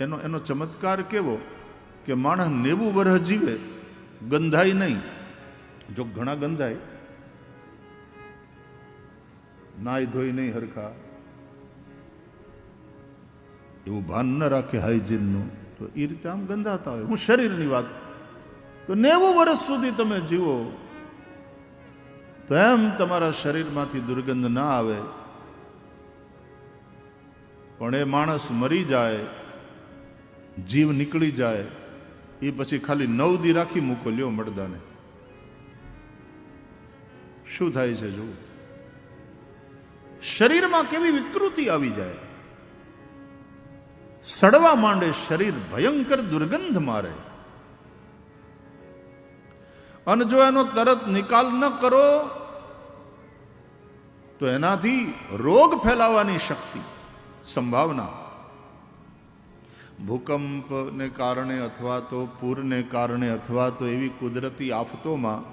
એનો એનો ચમત્કાર કેવો કે માણસ નેવું વર્ષ જીવે, ગંધાય નહીં. જો ઘણા ગંધાય, નાય ધોઈ નહીં હરખા. એવું ભાન ન રાખે હાઇજીનનું તો એ રીતે આમ ગંધાતા હોય. હું શરીરની વાત, તો નેવું વર્ષ સુધી તમે જીવો, તો એમ તમારા શરીરમાંથી દુર્ગંધ ના આવે. પણ એ માણસ મરી જાય જીવ નીકળી જાય, એ પછી ખાલી નવ દી રાખી મૂકો, લ્યો મળદાને શું થાય છે જુઓ. શરીરમાં કેવી વિકૃતિ આવી જાય. સડવા માંડે શરીર ભયંકર દુર્ગંધ મારે. અને જો એનો તરત નિકાલ ન કરો, તો એનાથી રોગ ફેલાવાની શક્તિ, સંભાવના. ભૂકંપને કારણે અથવા તો પૂરને કારણે અથવા તો એવી કુદરતી આફતોમાં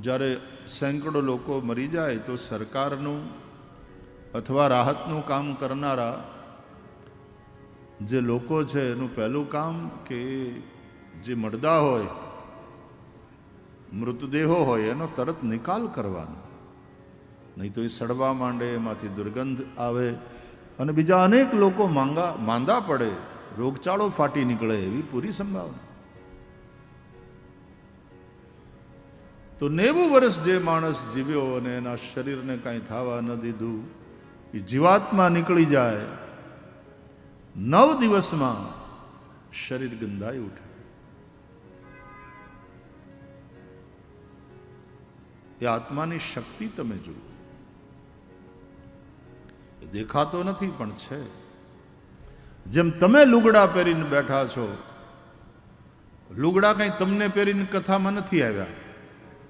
જ્યારે સેંકડો લોકો મરી જાય તો સરકારનું અથવા રાહતનું કામ કરનારા જે લોકો છે એનું પહેલું કામ કે જે મળદા હોય, મૃતદેહો હોય, એનો તરત નિકાલ કરવાનો. નહીં તો એ સડવા માંડે, એમાંથી દુર્ગંધ આવે અને બીજા અનેક લોકો માંગા માંદા પડે, રોગચાળો ફાટી નીકળે એવી પૂરી સંભાવના. તો નેવું વર્ષ જે માણસ જીવ્યો અને એના શરીરને કાંઈ થવા ન દીધું, એ જીવાત્મા નીકળી જાય, નવ દિવસમાં શરીર ગંધાઈ ઉઠે. એ આત્માની શક્તિ તમે જુઓ. દેખાતો નથી પણ છે. જેમ તમે લુગડા પહેરીને બેઠા છો, લુગડા કંઈ તમને પહેરીને કથામાં નથી આવ્યા.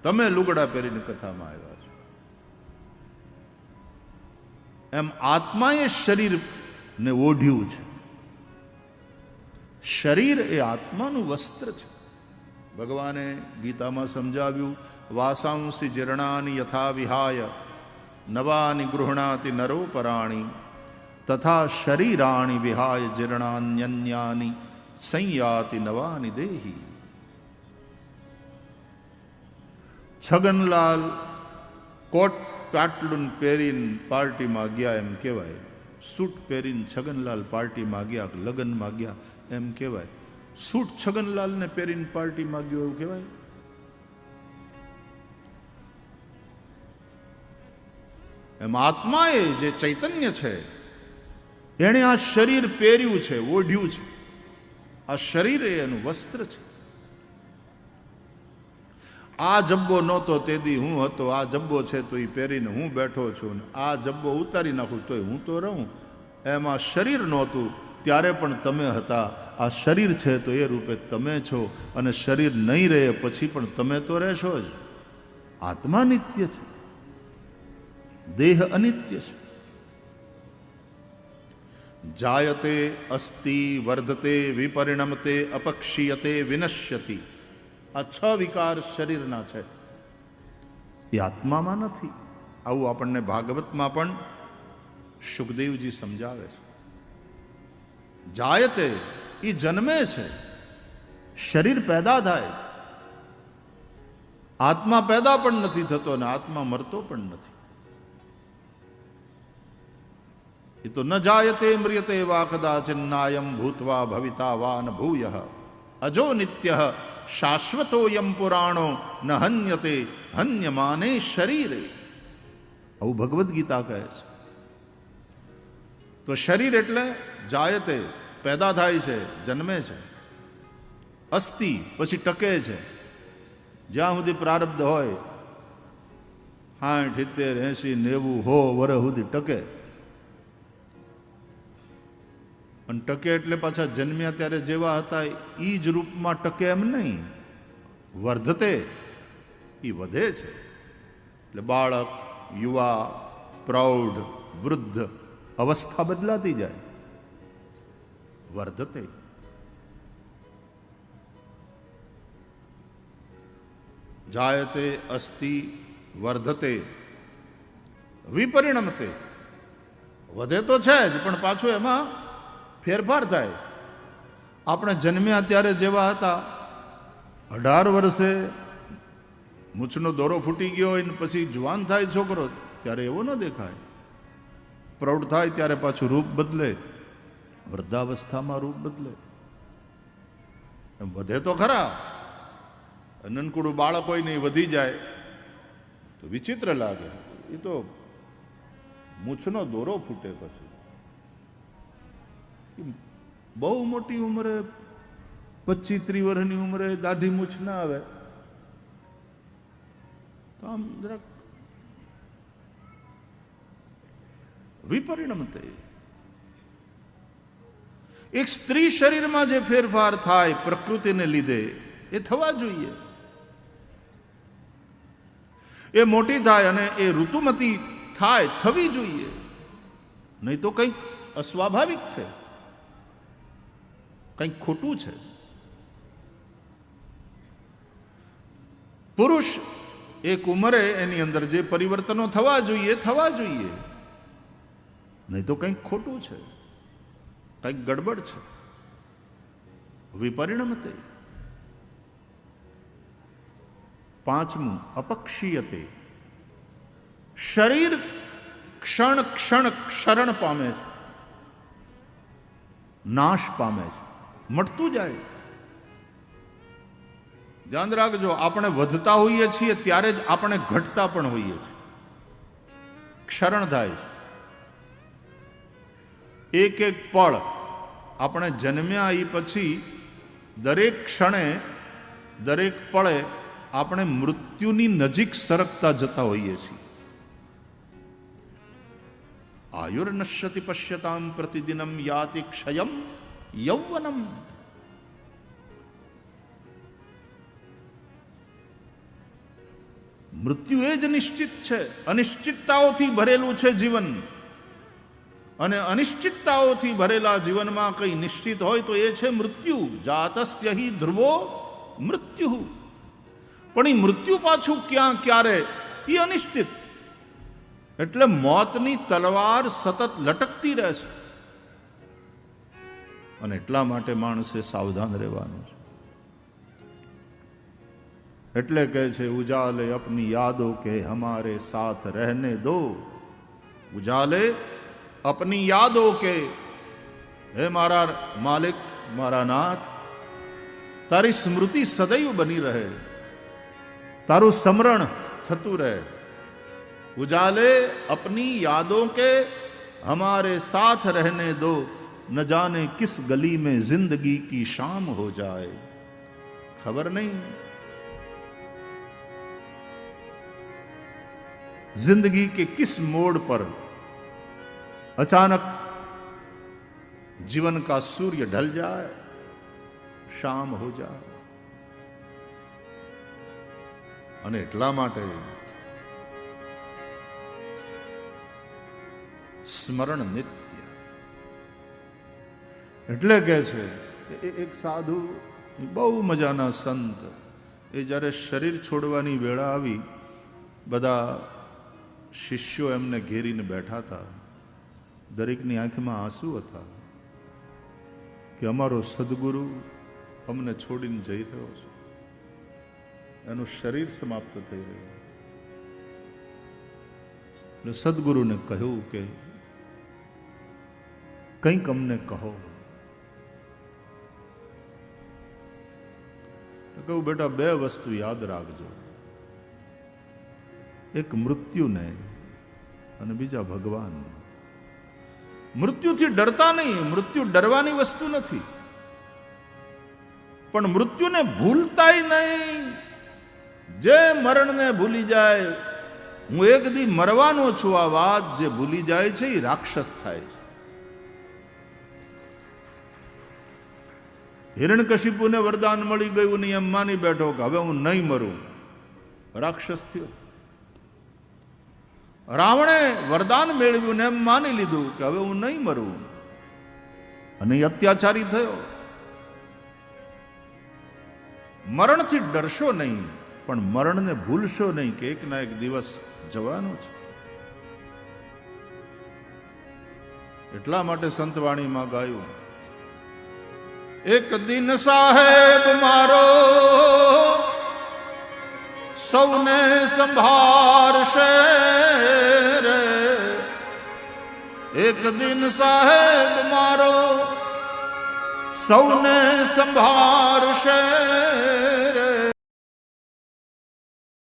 તમે લુગડા પહેરીને કથામાં આવ્યા છો. એમ આત્માએ શરીરને ઓઢ્યું છે. શરીર એ આત્માનું વસ્ત્ર છે. ભગવાને ગીતામાં સમજાવ્યું, વાસાંસી જીર્ણાની યથા વિહાય. નવાની ગૃહણાતિ નરોપરાણી તથા શરીરાણી વિહાય જીર્ણાન્યન્યાની સંયાતિ નવાની દેહી છગનલાલ કોટ પાટલુન પહેરીને પાર્ટીમાં ગયા એમ કહેવાય સૂટ પહેરીને છગનલાલ પાર્ટીમાં ગયા લગ્નમાં ગયા એમ કહેવાય સૂટ છગનલાલને પહેરીને પાર્ટીમાં ગયો એવું કહેવાય એમ આત્માએ જે ચૈતન્ય છે, એણે આ શરીર પહેર્યું છે, ઓઢ્યું છે. આ શરીર એ એનું વસ્ત્ર છે. આ જબ્બો નહોતો તેથી હું હતો, આ જબ્બો છે તો એ પહેરીને હું બેઠો છું ને આ જબ્બો ઉતારી નાખું તોય હું તો રહું. એમાં શરીર નહોતું, ત્યારે પણ તમે હતા. આ શરીર છે તો એ રૂપે તમે છો અને શરીર નહીં રહે પછી પણ તમે તો રહેશો જ. આત્મા નિત્ય છે. દેહ અનિત્ય છે. જાયતે અસ્તિ, વર્ધતે, વિપરિણમતે, અપક્ષીયતે, વિનશ્યતિ. આ છ વિકાર શરીરના છે. એ આત્મામાં નથી. આવું આપણને ભાગવતમાં પણ સુખદેવજી સમજાવે છે. જાયતે એ જન્મે છે. શરીર પેદા થાય. આત્મા પેદા પણ નથી થતો અને આત્મા મરતો પણ નથી. એ તો ન જાયતે મ્રિયતે વા કદાચિન્નાયમ ભૂતવા ભવિતા વા ન ભૂય અજો નિત્ય શાશ્વતોયમ પુરાણો ન હન્યતે હન્યમાને શરીરે આવું ભગવદ્ ગીતા કહે છે તો શરીર એટલે જાયતે પેદા થાય છે જન્મે છે અસ્થિ પછી ટકે છે જ્યાં સુધી પ્રારબ્ધ હોય સાઠ સિત્તેર એંસી નેવું હો વર સુધી ટકે અને ટકે એટલે પાછા જન્મ્યા ત્યારે જેવા હતા એ જ રૂપમાં ટકે એમ નહીં. વર્ધતે એ વધે છે. એટલે બાળક, યુવા, પ્રૌઢ, વૃદ્ધ અવસ્થા બદલાતી જાય. વર્ધતે. જાયતે અસ્તિ વર્ધતે. વિપરિણમતે. વધે તો છે જ, પણ પાછું એમાં ફેરફાર થાય. આપણે જન્મ્યા ત્યારે જેવા હતા, અઢાર વર્ષે મૂછનો દોરો ફૂટી ગયો હોય ને પછી જુવાન થાય છોકરો, ત્યારે એવો ન દેખાય. પ્રૌઢ થાય ત્યારે પાછું રૂપ બદલે, વૃદ્ધાવસ્થામાં રૂપ બદલે. એમ વધે તો ખરા નનકુડું બાળક હોય નહીં વધી જાય, તો વિચિત્ર લાગે. એ તો મૂછનો દોરો ફૂટે પછી. બહુ મોટી ઉંમરે, પચીસ ત્રીસ વર્ષની ઉંમરે દાઢી મૂછ ના આવે. તો આમ જરાક થઈ એક સ્ત્રી શરીરમાં જે ફેરફાર થાય પ્રકૃતિને લીધે, એ થવા જોઈએ. એ મોટી થાય અને એ ઋતુમતી થાય, થવી જોઈએ. નહીં તો કંઈક અસ્વાભાવિક છે. કંઈક ખોટું છે. પુરુષ એક ઉંમરે એની અંદર જે પરિવર્તનો થવા જોઈએ થવા જોઈએ. નહીં તો કંઈક ખોટું છે. કંઈક ગડબડ છે. વિપરિણમતે પાંચમું, અપક્ષીયતે. શરીર ક્ષણ ક્ષણ ક્ષરણ પામે છે. નાશ પામે છે. મટતું જાય. ધ્યાન રાખજો, આપણે વધતા હોઈએ છીએ ત્યારે જ આપણે ઘટતા પણ હોઈએ છીએ. ક્ષરણ થાય છે. એક એક પળ આપણે જન્મ્યા એ પછી દરેક ક્ષણે, દરેક પળે આપણે મૃત્યુની નજીક સરકતા જતા હોઈએ છીએ. આયુર્નશ્યતિ પશ્યતામ પ્રતિદિનમ યાતિ ક્ષયમ યૌવનમ મૃત્યુ એ જ નિશ્ચિત છે અનિશ્ચિતતાઓથી ભરેલું છે જીવન અને અનિશ્ચિતતાઓથી ભરેલા જીવનમાં કંઈ નિશ્ચિત હોય તો એ છે મૃત્યુ જાતસ્ય હિ ધ્રુવો મૃત્યુ પણ એ મૃત્યુ પાછું ક્યાં ક્યારે એ અનિશ્ચિત એટલે મોતની તલવાર સતત લટકતી રહે છે અને એટલા માટે માણસે સાવધાન રહેવાનું છે એટલે કહે છે ઉજાલે અપની યાદો કે હમારે સાથ રહેને દો ઉજાલે અપની યાદો કે હે મારા માલિક મારા નાથ તારી સ્મૃતિ સદૈવ બની રહે તારું સ્મરણ થતું રહે उजाले अपनी यादों के हमारे साथ रहने दो न जाने किस गली में जिंदगी की शाम हो जाए खबर नहीं जिंदगी के किस मोड़ पर अचानक जीवन का सूर्य ढल जाए શામ હો જાય અને એટલા માટે સ્મરણ નિત્ય એટલે કે છે એક સાધુ બહુ મજાના સંત. એ જ્યારે શરીર છોડવાની વેળા આવી બધા શિષ્યો એમને ઘેરીને બેઠા હતા. દરેકની આંખમાં આંસુ હતા કે અમારો સદગુરુ અમને છોડીને જઈ રહ્યો છે. એનું શરીર સમાપ્ત થઈ રહ્યું. એટલે સદગુરુને કહ્યું કે કંઈક અમને કહો. કહું, બેટા, બે વસ્તુ યાદ રાખજો. એક મૃત્યુને અને બીજા ભગવાન મૃત્યુથી ડરતા નહીં, મૃત્યુ ડરવાની વસ્તુ નથી. પણ મૃત્યુને ભૂલતાય નહીં. જે મરણને ભૂલી જાય, હું એક દી મરવાનો છું આ વાત, જે ભૂલી જાય છે, એ રાક્ષસ થાય છે. હિરણકશિપુને વરદાન મળી ગયું ને એમ માની બેઠો કે હવે હું નહીં મરું. રાક્ષસ થયો. રાવણે વરદાન મેળવ્યું ને એમ માની લીધું કે હવે હું નહીં મરું. અને અત્યાચારી થયો. મરણથી ડરશો નહીં, પણ મરણને ભૂલશો નહીં કે એક ના એક દિવસ જવાનો છે. એટલા માટે સંતવાણીમાં ગાયું ਇੱਕ ਦਿਨ ਸਾਹਿਬ ਮਾਰੋ। ਸੌਨੇ ਸੰਭਾਰ ਸ਼ੇਰ। ਇੱਕ ਦਿਨ ਸਾਹਿਬ ਮਾਰੋ। ਸੌਨੇ ਸੰਭਾਰ ਸ਼ੇਰ।